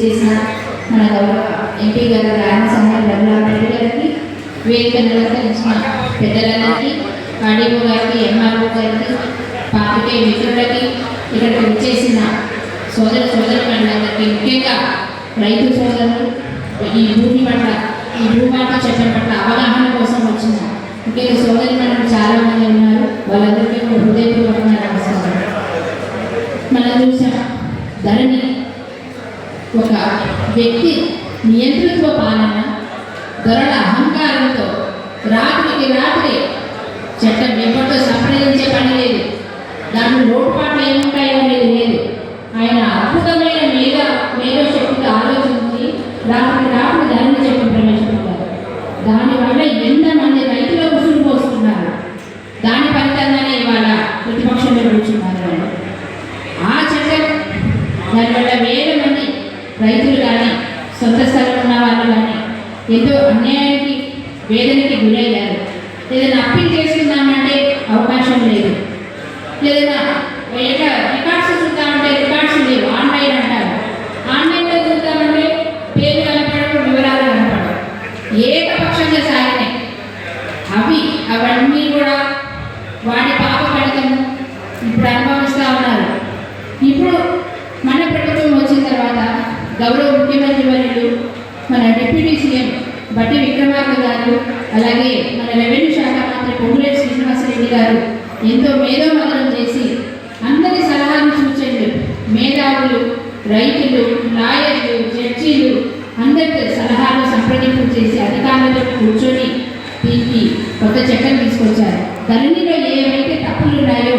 చేసిన మన ఎంపీ గారు రామ సంఘం రఘురామరెడ్డి గారికి వేదిక అలంకరించిన పెద్దలందరికీ ఆడియో గారికి ఎంఆర్ఓ గారికి పాపికే మిత్రులకి ఇక్కడికి వచ్చేసిన సోదర సోదరులందరికీ ముఖ్యంగా రైతు సోదరులు ఈ భూమి పట్ల ఈ భూమాత చట్టం పట్ల అవగాహన కోసం వచ్చిన ముఖ్యంగా సోదరి మనం చాలా మంది ఉన్నారు. వాళ్ళందరికీ హృదయపూర్వకంగా నమస్కారం. మనం చూసాం ధరణి ఒక వ్యక్తి నియంతృత్వ పాలన దొరల అహంకారంతో రాత్రికి రాత్రి చట్టం ఎవరితో సంప్రదించే పని లేదు. దాని లోటుపాట్లు ఏముంటాయో అనేది లేదు. ఆయన అద్భుతమైన మేధ మేధో శక్తితో ఆలోచించి రాత్రి రాత్రి ధరణి చెప్పి ప్రవేశపెట్టారు. దానివల్ల ఎంతమంది రైతుల ఉసులు పోస్తున్నారు దాని ఫలితంగానే ఇవాళ ప్రతిపక్షంలో కూర్చున్నారు ఆ చట్టం దానివల్ల వేరే రైతులు కానీ సొంత స్థలం ఉన్న వాళ్ళు కానీ ఎంతో అన్యాయానికి వేదనకి గురయ్యారు. ఏదైనా అప్పీల్ చేసుకుందామంటే అవకాశం లేదు. ఏదైనా రికార్డ్స్ చూద్దామంటే రికార్డ్స్ లేవు. ఆన్లైన్ అంటారు. ఆన్లైన్లో చూద్దామంటే పేరు కనపడడం వివరాలు కనపడడం ఏకపక్షంగా సాగినాయి. అవి అవన్నీ కూడా వాటి పాప ఫలితం ఇప్పుడు అనుభవిస్తూ ఉన్నారు ఇప్పుడు మన ప్రభుత్వం వచ్చిన తర్వాత గౌరవ ముఖ్యమంత్రి వర్యులు మన డిప్యూటీ సీఎం బట్టి గారు అలాగే మన రెవెన్యూ శాఖ మంత్రి పొంగులేటి శ్రీనివాసరెడ్డి గారు ఎంతో మేధోమథనం చేసి అందరి సలహాలు సూచనలు మేధావులు రైతులు లాయర్లు జడ్జీలు అందరితో సలహాలు సంప్రదింపులు చేసి అధికారులతో కూర్చొని దీనికి కొత్త చట్టం తీసుకొచ్చారు. ధరణిలో ఏవైతే తప్పులు ఉన్నాయో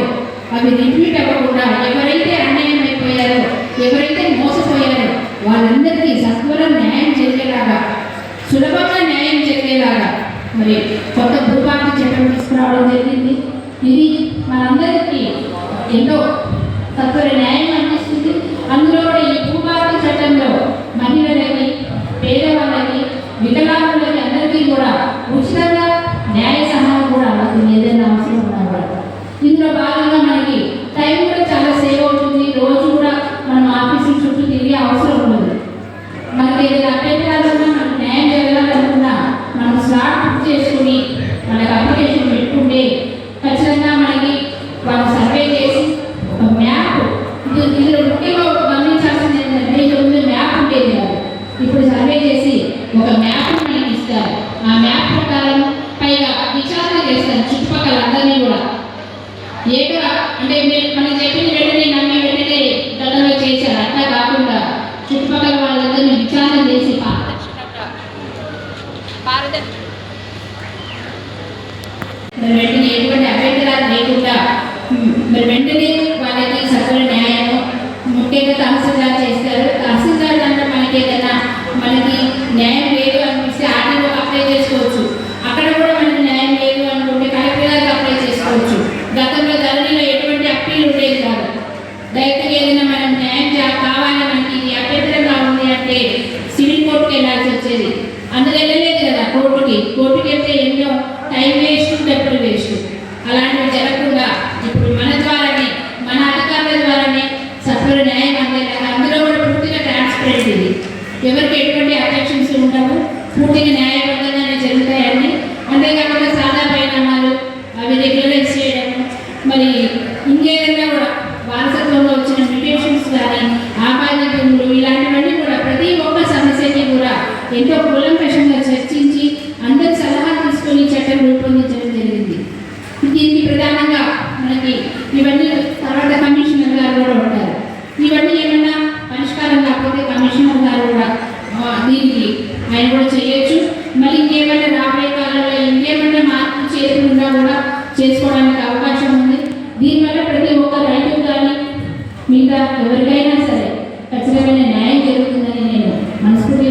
అవి రిపీట్ అవ్వకుండా ఎవరైతే అన్న అయిపోయారో ఎవరైతే మోసపోయారో వాళ్ళందరికీ సత్వరం న్యాయం జరిగేలాగా సులభంగా న్యాయం జరిగేలాగా జరిగింది కొత్త భూపాటి చట్టం తీసుకురావడం జరిగింది. ఇది మనందరికీ ఎంతో సత్వర న్యాయం అందిస్తుంది అందులో కూడా ఈ భూపాటి చట్టంలో మహిళలకి పేదవాళ్ళకి వికలాంగులకి అందరికీ కూడా ఉచితంగా న్యాయ సహాయం కూడా అందుతుంది ఏదైనా అవసరం ఉన్నా కూడా ఇందులో భాగంగా మనకి టైం కూడా చాలా సేవ్ అవుతుంది రోజు కూడా మనం ఆఫీసుల చుట్టూ తిరిగే అవసరం ఉండదు మనకి ఏదైనా అభ్యంతరాలు ఉన్నా మనకు న్యాయం జరగాలనుకున్నా మనం స్లాట్ బుక్ చేసుకుని మనకు అప్లికేషన్ పెట్టుకుంటే ఖచ్చితంగా మనకి వాళ్ళు సర్వే చేసి ఒక మ్యాప్ ఇది ఇందులో ముఖ్యంగా గమనించాల్సింది ఏంటంటే ఇంతకుముందు మ్యాప్ ఉండేది కాదు ఇప్పుడు సర్వే చేసి ఒక మ్యాప్ మనకి ఇస్తారు ఆ మ్యాప్ ప్రకారం పైగా విచారణ చేస్తారు చుట్టుపక్కల అందరినీ కూడా ఏదో అంటే మీరు మనం చెప్పింది వెంటనే నమ్మి వెంటనే గతంలో చేశారు అట్లా కాకుండా చుట్టుపక్కల వాళ్ళందరినీ విచారణ చేసి పారదర్శకంగా మరి వెంటనే ఎటువంటి అభ్యంతరాలు లేకుండా ఉమ్, మరి వెంటనే వాళ్ళకి సత్వర న్యాయము ముఖ్యంగా తహసీల్దార్ చేస్తారు తహసీల్దార్ అంటే మనకి ఏదైనా మనకి న్యాయం లేదు అనిపిస్తే ఆర్టీఓ అప్లై చేసుకోవచ్చు అక్కడ కూడా మనకి న్యాయం లేదు అనుకుంటే కలెక్టర్ గారికి అప్లై చేసుకోవచ్చు గతంలో ధరణిలో ఎటువంటి అప్పీల్ ఉండేది కాదు డైరెక్ట్గా ఏదైనా మనం న్యాయం చే- కావాలి మనకి ఇది అభ్యంతరంగా ఉంది అంటే సివిల్ కోర్టుకి వెళ్ళాల్సి వచ్చేది అందులో వెళ్ళలేదు కదా కోర్టుకి కోర్టుకి వెళ్తే ఎన్నో టైం వేస్ట్ డబ్బులు వేస్ట్ అలాంటివి జరగకుండా ఇప్పుడు మన ద్వారానే మన అధికారుల ద్వారానే సత్వర న్యాయం అందేలాగా అందులో కూడా పూర్తిగా ట్రాన్స్పరెంట్ ఇది ఎవరికి ఎటువంటి అబ్జెక్షన్స్ ఉండవు పూర్తిగా న్యాయబద్ధంగానే జరుగుతాయని అంతేకాకుండా సాదా పరిణామాలు అవి రెగ్యులరైజ్ చేయడం మరి ఇంకేదైనా కూడా వారసత్వంలో వచ్చిన మ్యూటేషన్స్ కానీ ఆపాది ఇలాంటివన్నీ కూడా ప్రతి ఒక్క సమస్యని కూడా ఎంతో కూలంకషంగా చర్చించి అందరి సలహా తీసుకొని చట్టం రూపొందించడం జరిగింది. దీనికి ప్రధానంగా మనకి ఇవన్నీ తర్వాత కమిషనర్ గారు కూడా ఉంటారు ఇవన్నీ ఏమన్నా పరిష్కారం కాకపోతే కమిషనర్ గారు కూడా ఆ, దీనికి ఆయన కూడా చేయొచ్చు మళ్ళీ ఇంకేమైనా రాబోయే కాలంలో ఇంకేమైనా మార్పులు చేయకుండా కూడా చేసుకోవడానికి అవకాశం ఉంది దీనివల్ల ప్రతి ఒక్క రైతు కానీ మిగతా ఎవరికైనా సరే ఖచ్చితమైన న్యాయం జరుగుతుందని నేను మనస్ఫూర్తిగా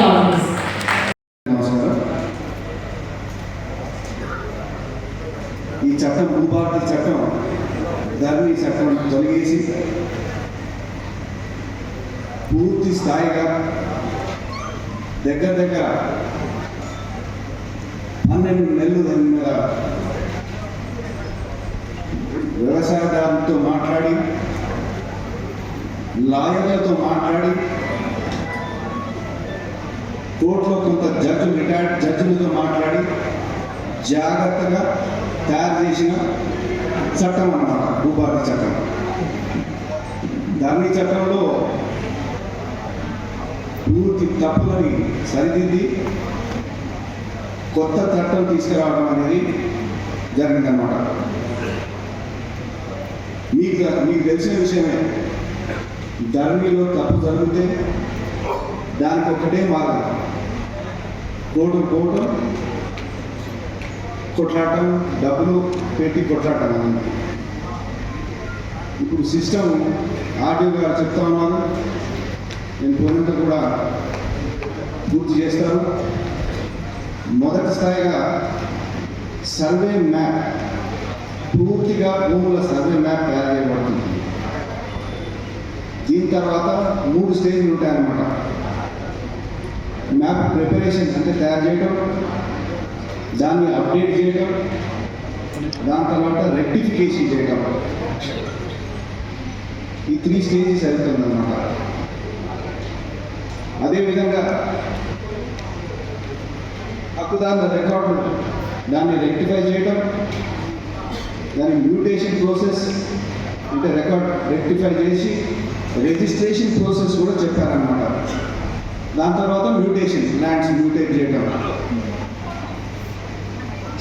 jovens. ఈ చట్టం భూభారతి చట్టం ధర్మీ చట్టం తొలగేసి పూర్తి స్థాయిగా దగ్గర దగ్గర పన్నెండు నెలలు దాని మీద వ్యవసాయదారులతో మాట్లాడి లాయర్లతో మాట్లాడి కోర్టులో కొంత జడ్జి రిటైర్డ్ జడ్జిలతో మాట్లాడి జాగ్రత్తగా తయారు చేసిన చట్టం అన్నమాట భూభారతి చట్టం. ధరణి చట్టంలో పూర్తి తప్పులని సరిదిద్ది కొత్త చట్టం తీసుకురావడం అనేది జరిగిందన్నమాట. మీకు మీకు తెలిసిన విషయమే ధరణిలో తప్పు జరిగితే దానికి ఒక్కటే మార్గం. గోడు గోడు కొట్లాడటం డబ్బులు పెట్టి కొట్లాటం అన్నది ఇప్పుడు సిస్టమ్ ఆర్డీఓ గారు చెప్తా ఉన్నారు. నేను పోయినంత కూడా పూర్తి చేస్తారు. మొదటి స్థాయిగా సర్వే మ్యాప్ పూర్తిగా భూముల సర్వే మ్యాప్ తయారు చేయబడుతుంది. దీని తర్వాత మూడు స్టేజ్లు ఉంటాయన్నమాట. మ్యాప్ ప్రిపరేషన్ అంటే తయారు చేయడం దాన్ని అప్డేట్ చేయడం దాని తర్వాత రెక్టిఫికేషన్ చేయడం ఈ త్రీ స్టేజెస్ అవుతుందన్నమాట అదేవిధంగా హక్కుదారుల రికార్డు దాన్ని రెక్టిఫై చేయడం దాని మ్యూటేషన్ ప్రాసెస్ అంటే రికార్డ్ రెక్టిఫై చేసి రిజిస్ట్రేషన్ ప్రాసెస్ కూడా చెప్పారన్నమాట. దాని తర్వాత మ్యూటేషన్ ల్యాండ్స్ మ్యూటేట్ చేయడం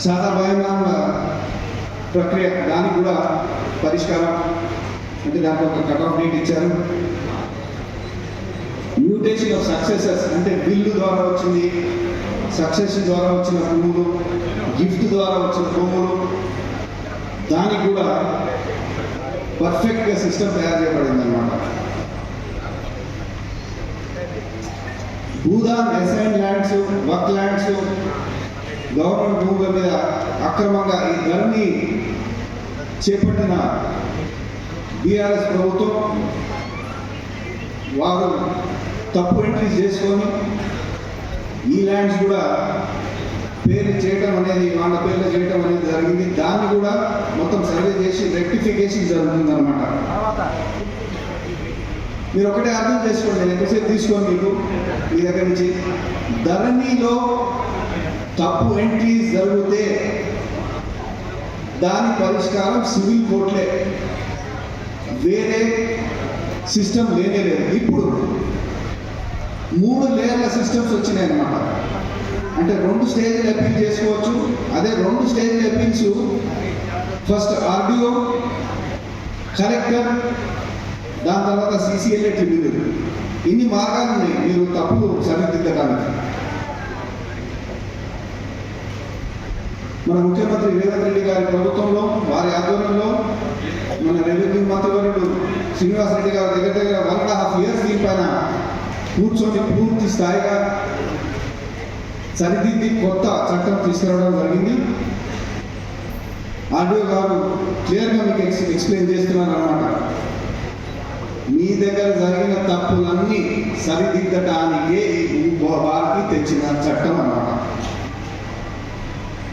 సహజ భయమాన ప్రక్రియ. దానికి కూడా పరిష్కారం అంటే దానికి ఒక కట్ ఆఫ్ డేట్ ఇచ్చారు. మ్యూటేషన్ ఆఫ్ సక్సెసెస్ అంటే బిల్లు ద్వారా వచ్చింది సక్సెస్ ద్వారా వచ్చిన భూములు గిఫ్ట్ ద్వారా వచ్చిన భూములు. దానికి కూడా పర్ఫెక్ట్గా సిస్టమ్ తయారు చేయబడింది అనమాట Bhoodan assign lands work lands government భూముల మీద అక్రమంగా ఈ ధరని చేపట్టిన బీఆర్ఎస్ ప్రభుత్వం వారు తప్పు ఎంట్రీ చేసుకొని ఈ ల్యాండ్స్ కూడా పేరు చేయడం అనేది వాళ్ళ పేర్లు చేయడం అనేది జరిగింది. దాన్ని కూడా మొత్తం సర్వే చేసి రెక్టిఫికేషన్ జరుగుతుంది అనమాట మీరు ఒకటే అర్థం చేసుకోండి నేను ఎక్కువసేపు తీసుకోండి మీకు మీ దగ్గర నుంచి. ధరణిలో తప్పు ఎంట్రీస్ జరిగితే దాని పరిష్కారం సివిల్ కోర్టులే. వేరే సిస్టమ్ లేనే లేదు. ఇప్పుడు మూడు లేయర్ల సిస్టమ్స్ వచ్చినాయి అన్నమాట అంటే రెండు స్టేజ్లు అప్పీల్ చేసుకోవచ్చు అదే రెండు స్టేజ్లు అప్పీల్స్ ఫస్ట్ ఆర్డియో కలెక్టర్ దాని తర్వాత సిసిఎల్ఏ ట్రిబ్యునల్ ఇన్ని మార్గాలు ఉన్నాయి. మీరు తప్పులు సరిదిద్దడానికి. మన ముఖ్యమంత్రి రేవంత్ రెడ్డి గారి ప్రభుత్వంలో వారి ఆధ్వర్యంలో మన రెవెన్యూ మంత్రివర్యుడు శ్రీనివాస్ రెడ్డి గారి దగ్గర దగ్గర వన్ అండ్ హాఫ్ ఇయర్స్ దీనిపైన కూర్చొని పూర్తి స్థాయిగా సరిదిద్ది కొత్త చట్టం తీసుకురావడం జరిగింది. ఆర్డీఓ గారు క్లియర్గా మీకు ఎక్స్ ఎక్స్ప్లెయిన్ చేస్తున్నారు అన్నమాట మీ దగ్గర జరిగిన తప్పులన్నీ సరిదిద్దటానికే ఈ భారతి తెచ్చిన చట్టం అన్నమాట.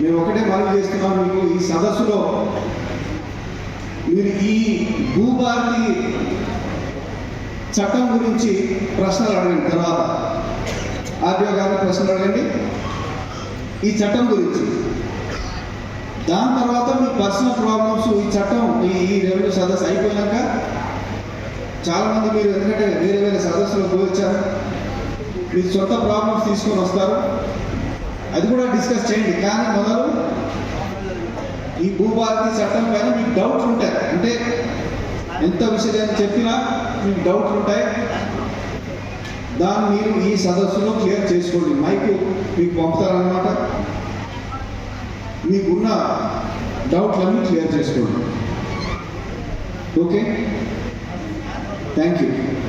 మేము ఒకటే మనం చేస్తున్నాం మీకు ఈ సదస్సులో మీరు ఈ భూభారతి చట్టం గురించి ప్రశ్నలు అడగండి తర్వాత. ఆర్డీఓ గారిని ప్రశ్నలు అడగండి. ఈ చట్టం గురించి. దాని తర్వాత మీ పర్సనల్ ప్రాబ్లమ్స్ ఈ చట్టం ఈ రెవెన్యూ సదస్సు అయిపోయాక చాలామంది మీరు ఎందుకంటే వేరే వేరే సదస్సులో పోవచ్చారు మీ సొంత ప్రాబ్లమ్స్ తీసుకొని వస్తారు. అది కూడా డిస్కస్ చేయండి. కానీ మొదలు ఈ భూభారతి చట్టం పైన మీకు డౌట్లు ఉంటాయి. అంటే ఎంత విషయం చెప్పినా మీకు డౌట్లు ఉంటాయి. దాన్ని మీరు ఈ సదస్సులో క్లియర్ చేసుకోండి. మైక్ మీకు పంపుతారనమాట మీకున్న డౌట్లన్నీ క్లియర్ చేసుకోండి. ఓకే? Thank you.